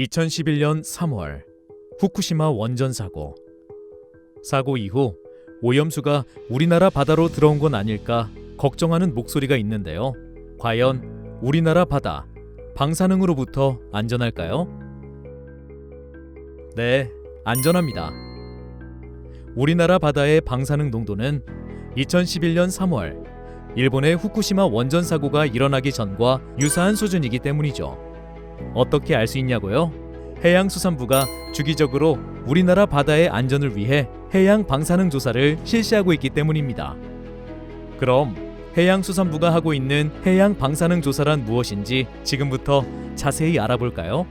2011년 3월 후쿠시마 원전 사고. 사고 이후 오염수가 우리나라 바다로 들어온 건 아닐까 걱정하는 목소리가 있는데요. 과연 우리나라 바다 방사능으로부터 안전할까요? 네, 안전합니다. 우리나라 바다의 방사능 농도는 2011년 3월 일본의 후쿠시마 원전 사고가 일어나기 전과 유사한 수준이기 때문이죠. 어떻게 알 수 있냐고요? 해양수산부가 주기적으로 우리나라 바다의 안전을 위해 해양 방사능 조사를 실시하고 있기 때문입니다. 그럼 해양수산부가 하고 있는 해양 방사능 조사란 무엇인지 지금부터 자세히 알아볼까요?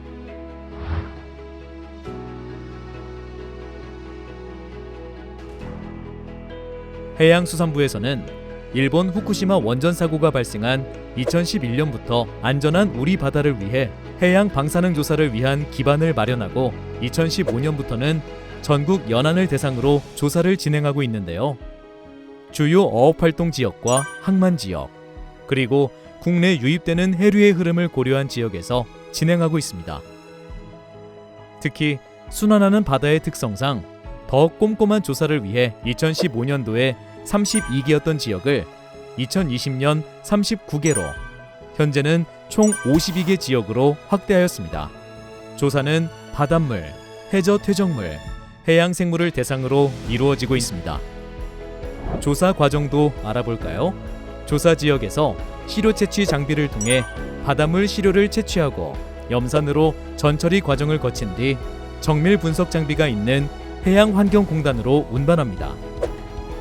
해양수산부에서는 일본 후쿠시마 원전 사고가 발생한 2011년부터 안전한 우리 바다를 위해 해양 방사능 조사를 위한 기반을 마련하고 2015년부터는 전국 연안을 대상으로 조사를 진행하고 있는데요. 주요 어업 활동 지역과 항만 지역, 그리고 국내 유입되는 해류의 흐름을 고려한 지역에서 진행하고 있습니다. 특히 순환하는 바다의 특성상 더 꼼꼼한 조사를 위해 2015년도에 32개였던 지역을 2020년 39개로 현재는 총 52개 지역으로 확대하였습니다. 조사는 바닷물, 해저 퇴적물, 해양 생물을 대상으로 이루어지고 있습니다. 조사 과정도 알아볼까요? 조사 지역에서 시료 채취 장비를 통해 바닷물 시료를 채취하고 염산으로 전처리 과정을 거친 뒤 정밀 분석 장비가 있는 해양환경공단으로 운반합니다.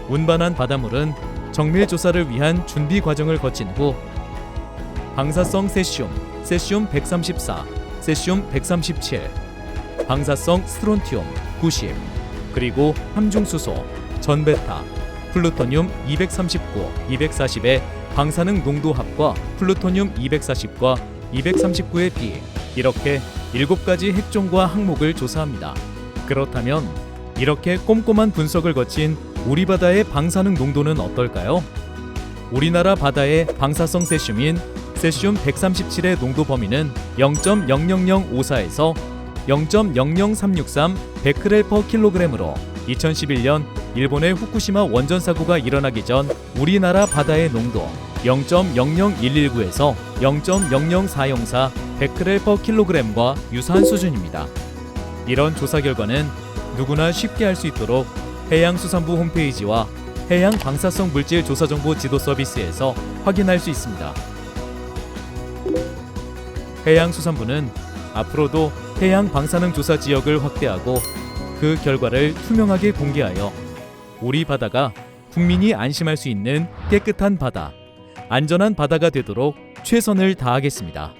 운반한 바닷물은 정밀 조사를 위한 준비 과정을 거친 후 방사성 세슘, 세슘 134, 세슘 137, 방사성 스트론튬 90, 그리고 함중수소, 전베타, 플루토늄 239, 240의 방사능 농도 합과 플루토늄 240과 239의 비 이렇게 7가지 핵종과 항목을 조사합니다. 그렇다면 이렇게 꼼꼼한 분석을 거친 우리 바다의 방사능 농도는 어떨까요? 우리나라 바다의 방사성 세슘인 세슘 137의 농도 범위는 0.00054에서 0.00363 베크렐/킬로그램으로 2011년 일본의 후쿠시마 원전 사고가 일어나기 전 우리나라 바다의 농도 0.00119에서 0.00404 베크렐/킬로그램과 유사한 수준입니다. 이런 조사 결과는 누구나 쉽게 알수 있도록 해양수산부 홈페이지와 해양 방사성 물질 조사 정보 지도 서비스에서 확인할 수 있습니다. 해양수산부는 앞으로도 해양 방사능 조사 지역을 확대하고 그 결과를 투명하게 공개하여 우리 바다가 국민이 안심할 수 있는 깨끗한 바다, 안전한 바다가 되도록 최선을 다하겠습니다.